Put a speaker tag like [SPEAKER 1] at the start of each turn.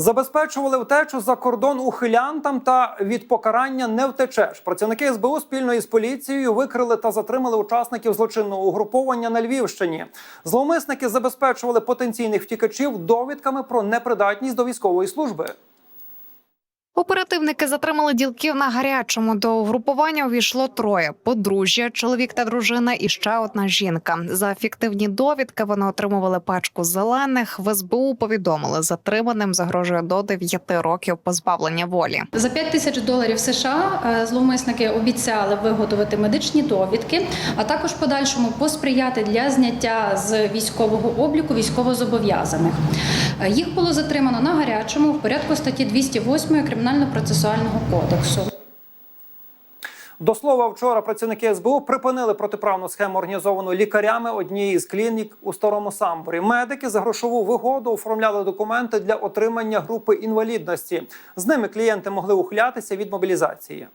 [SPEAKER 1] Забезпечували втечу за кордон ухилянтам та від покарання не втечеш. Працівники СБУ спільно із поліцією викрили та затримали учасників злочинного угруповання на Львівщині. Зловмисники забезпечували потенційних втікачів довідками про непридатність до військової служби.
[SPEAKER 2] Оперативники затримали ділків на гарячому. До угрупування увійшло троє: подружжя, чоловік та дружина, і ще одна жінка. За фіктивні довідки вони отримували пачку зелених. В СБУ повідомили, затриманим загрожує до 9 років позбавлення волі.
[SPEAKER 3] За 5 тисяч доларів США е, зловмисники обіцяли виготовити медичні довідки, а також подальшому посприяти для зняття з військового обліку військовозобов'язаних. Е, Їх було затримано на гарячому в порядку статті 208 Кримінально-процесуального кодексу.
[SPEAKER 1] До слова, вчора працівники СБУ припинили протиправну схему, організовану лікарями однієї з клінік у старому самборі. Медики за грошову вигоду оформляли документи для отримання групи інвалідності. З ними клієнти могли ухилятися від мобілізації.